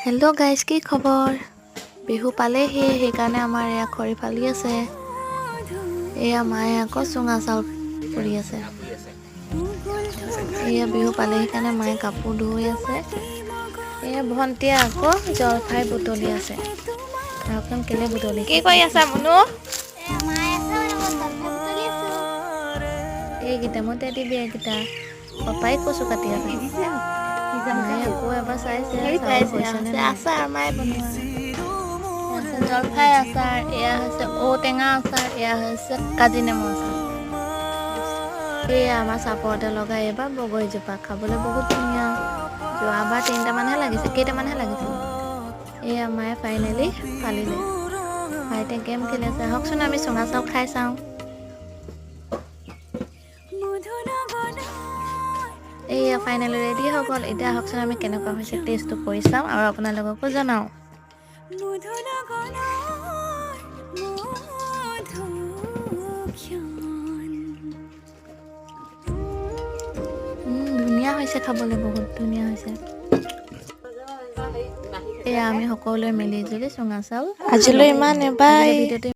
Hello' guys কি খবৰ? বিহু পালেহি, সেইকাৰণে আমাৰ এয়া খৰি ফালি আছে। এয়া মায়ে আকৌ চুঙা চাউল কৰি আছে। এয়া বিহু পালেহি কাৰণে মায়ে কাপোৰ ধুই আছে। এয়া ভণ্টিয়ে আকৌ জলফাই বুটলি আছে। চাওকচোন কেলে বুটলি? কি কৰি আছা মুনু? এইকেইটা মই দিবি এইকেইটা পাপাই কচু কাটি আছে। জলফাই আচাৰ এয়া হৈছে ঔটেঙা আচাৰ এয়া হৈছে কাজি নেমু আচাৰ এয়া আমাৰ চাপৰতে লগাই এইবাৰ বগৰীজোপা খাবলৈ বহুত ধুনীয়া যোৱাবাৰ তিনিটামানহে লাগিছে কেইটামানহে লাগিছিল এয়া মায়ে ফাইনেলি ফালিলে ভাইটিয়ে গেম খেলি আছে আহকচোন আমি চুঙা চাউল খাই চাওঁ এয়া ফাইনেলি ৰেডি হৈ গ'ল। এতিয়া আহকচোন আমি কেনেকুৱা হৈছে টেষ্টটো কৰি চাওঁ আৰু আপোনালোককো জনাওঁ। ধুনীয়া হৈছে খাবলৈ বহুত ধুনীয়া হৈছে। এয়া আমি সকলোৱে মিলি জুলি চুঙা চাউল। আজিলৈ ইমানে বাই ভিডিঅ'টো